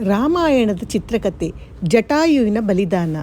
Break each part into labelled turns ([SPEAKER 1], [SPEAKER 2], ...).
[SPEAKER 1] ರಾಮಾಯಣದ ಚಿತ್ರಕಥೆ ಜಟಾಯುವಿನ ಬಲಿದಾನ.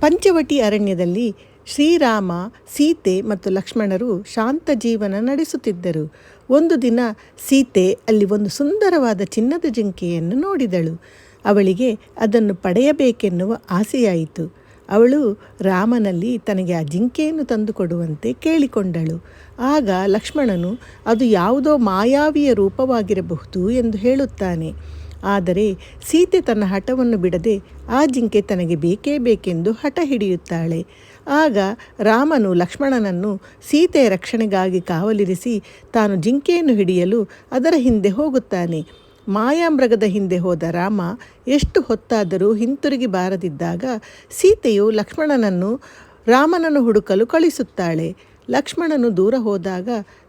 [SPEAKER 1] ಪಂಚವಟಿ ಅರಣ್ಯದಲ್ಲಿ ಶ್ರೀರಾಮ, ಸೀತೆ ಮತ್ತು ಲಕ್ಷ್ಮಣರು ಶಾಂತ ಜೀವನ ನಡೆಸುತ್ತಿದ್ದರು. ಒಂದು ದಿನ ಸೀತೆ ಅಲ್ಲಿ ಒಂದು ಸುಂದರವಾದ ಚಿನ್ನದ ಜಿಂಕೆಯನ್ನು ನೋಡಿದಳು. ಅವಳಿಗೆ ಅದನ್ನು ಪಡೆಯಬೇಕೆನ್ನುವ ಆಸೆಯಾಯಿತು. ಅವಳು ರಾಮನಲ್ಲಿ ತನಗೆ ಆ ಜಿಂಕೆಯನ್ನು ತಂದುಕೊಡುವಂತೆ ಕೇಳಿಕೊಂಡಳು. ಆಗ ಲಕ್ಷ್ಮಣನು, ಅದು ಯಾವುದೋ ಮಾಯಾವಿಯ ರೂಪವಾಗಿರಬಹುದು ಎಂದು ಹೇಳುತ್ತಾನೆ. ಆದರೆ ಸೀತೆ ತನ್ನ ಹಠವನ್ನು ಬಿಡದೆ ಆ ಜಿಂಕೆ ತನಗೆ ಬೇಕೇ ಬೇಕೆಂದು ಹಠ ಹಿಡಿಯುತ್ತಾಳೆ. ಆಗ ರಾಮನು ಲಕ್ಷ್ಮಣನನ್ನು ಸೀತೆಯ ರಕ್ಷಣೆಗಾಗಿ ಕಾವಲಿರಿಸಿ ತಾನು ಜಿಂಕೆಯನ್ನು ಹಿಡಿಯಲು ಅದರ ಹಿಂದೆ ಹೋಗುತ್ತಾನೆ. ಮಾಯಾಮೃಗದ ಹಿಂದೆ ಹೋದ ರಾಮ ಎಷ್ಟು ಹೊತ್ತಾದರೂ ಹಿಂತಿರುಗಿ ಬಾರದಿದ್ದಾಗ ಸೀತೆಯು ಲಕ್ಷ್ಮಣನನ್ನು ರಾಮನನ್ನು ಹುಡುಕಲು ಕಳಿಸುತ್ತಾಳೆ. ಲಕ್ಷ್ಮಣನು ದೂರ ಹೋದಾಗ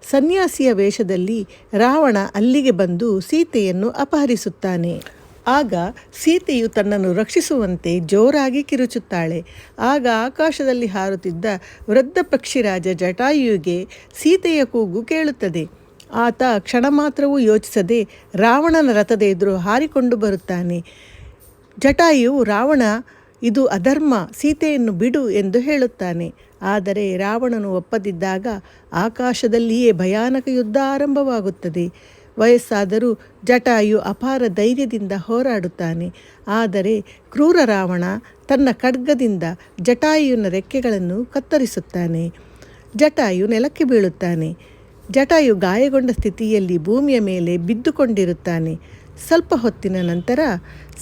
[SPEAKER 1] ಸನ್ಯಾಸಿಯ ವೇಷದಲ್ಲಿ ರಾವಣ ಅಲ್ಲಿಗೆ ಬಂದು ಸೀತೆಯನ್ನು ಅಪಹರಿಸುತ್ತಾನೆ. ಆಗ ಸೀತೆಯು ತನ್ನನ್ನು ರಕ್ಷಿಸುವಂತೆ ಜೋರಾಗಿ ಕಿರುಚುತ್ತಾಳೆ. ಆಗ ಆಕಾಶದಲ್ಲಿ ಹಾರುತ್ತಿದ್ದ ವೃದ್ಧ ಪಕ್ಷಿರಾಜ ಜಟಾಯುಗೆ ಸೀತೆಯ ಕೂಗು ಕೇಳುತ್ತದೆ. ಆತ ಕ್ಷಣ ಮಾತ್ರವೂ ಯೋಚಿಸದೆ ರಾವಣನ ರಥದ ಎದುರು ಹಾರಿಕೊಂಡು ಬರುತ್ತಾನೆ. ಜಟಾಯು ರಾವಣ ಇದು ಅಧರ್ಮ, ಸೀತೆಯನ್ನು ಬಿಡು ಎಂದು ಹೇಳುತ್ತಾನೆ. ಆದರೆ ರಾವಣನು ಒಪ್ಪದಿದ್ದಾಗ ಆಕಾಶದಲ್ಲಿಯೇ ಭಯಾನಕ ಯುದ್ಧ ಆರಂಭವಾಗುತ್ತದೆ. ವಯಸ್ಸಾದರೂ ಜಟಾಯು ಅಪಾರ ಧೈರ್ಯದಿಂದ ಹೋರಾಡುತ್ತಾನೆ. ಆದರೆ ಕ್ರೂರ ರಾವಣ ತನ್ನ ಖಡ್ಗದಿಂದ ಜಟಾಯುವಿನ ರೆಕ್ಕೆಗಳನ್ನು ಕತ್ತರಿಸುತ್ತಾನೆ. ಜಟಾಯು ನೆಲಕ್ಕೆ ಬೀಳುತ್ತಾನೆ. ಜಟಾಯು ಗಾಯಗೊಂಡ ಸ್ಥಿತಿಯಲ್ಲಿ ಭೂಮಿಯ ಮೇಲೆ ಬಿದ್ದುಕೊಂಡಿರುತ್ತಾನೆ. ಸ್ವಲ್ಪ ಹೊತ್ತಿನ ನಂತರ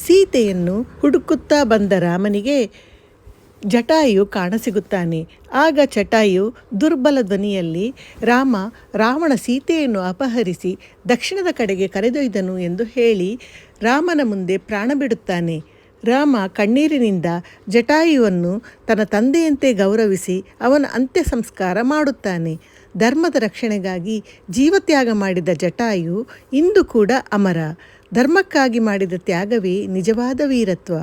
[SPEAKER 1] ಸೀತೆಯನ್ನು ಹುಡುಕುತ್ತಾ ಬಂದ ರಾಮನಿಗೆ ಜಟಾಯು ಕಾಣಸಿಗುತ್ತಾನೆ. ಆಗ ಜಟಾಯು ದುರ್ಬಲ ಧ್ವನಿಯಲ್ಲಿ, ರಾಮ, ರಾವಣ ಸೀತೆಯನ್ನು ಅಪಹರಿಸಿ ದಕ್ಷಿಣದ ಕಡೆಗೆ ಕರೆದೊಯ್ದನು ಎಂದು ಹೇಳಿ ರಾಮನ ಮುಂದೆ ಪ್ರಾಣ ಬಿಡುತ್ತಾನೆ. ರಾಮ ಕಣ್ಣೀರಿನಿಂದ ಜಟಾಯುವನ್ನು ತನ್ನ ತಂದೆಯಂತೆ ಗೌರವಿಸಿ ಅವನ ಅಂತ್ಯ ಸಂಸ್ಕಾರ ಮಾಡುತ್ತಾನೆ. ಧರ್ಮದ ರಕ್ಷಣೆಗಾಗಿ ಜೀವತ್ಯಾಗ ಮಾಡಿದ ಜಟಾಯು ಇಂದು ಕೂಡ ಅಮರ. ಧರ್ಮಕ್ಕಾಗಿ ಮಾಡಿದ ತ್ಯಾಗವೇ ನಿಜವಾದ ವೀರತ್ವ.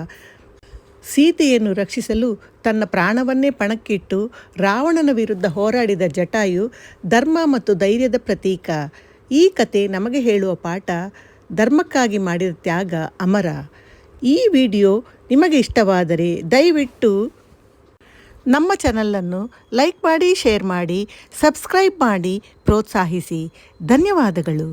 [SPEAKER 1] ಸೀತೆಯನ್ನು ರಕ್ಷಿಸಲು ತನ್ನ ಪ್ರಾಣವನ್ನೇ ಪಣಕ್ಕಿಟ್ಟು ರಾವಣನ ವಿರುದ್ಧ ಹೋರಾಡಿದ ಜಟಾಯು ಧರ್ಮ ಮತ್ತು ಧೈರ್ಯದ ಪ್ರತೀಕ. ಈ ಕತೆ ನಮಗೆ ಹೇಳುವ ಪಾಠ ಧರ್ಮಕ್ಕಾಗಿ ಮಾಡಿದ ತ್ಯಾಗ ಅಮರ. ಈ ವಿಡಿಯೋ ನಿಮಗೆ ಇಷ್ಟವಾದರೆ ದಯವಿಟ್ಟು ನಮ್ಮ ಚಾನಲನ್ನು ಲೈಕ್ ಮಾಡಿ ಶೇರ್ ಮಾಡಿ ಸಬ್ಸ್ಕ್ರೈಬ್ ಮಾಡಿ ಪ್ರೋತ್ಸಾಹಿಸಿ. ಧನ್ಯವಾದಗಳು.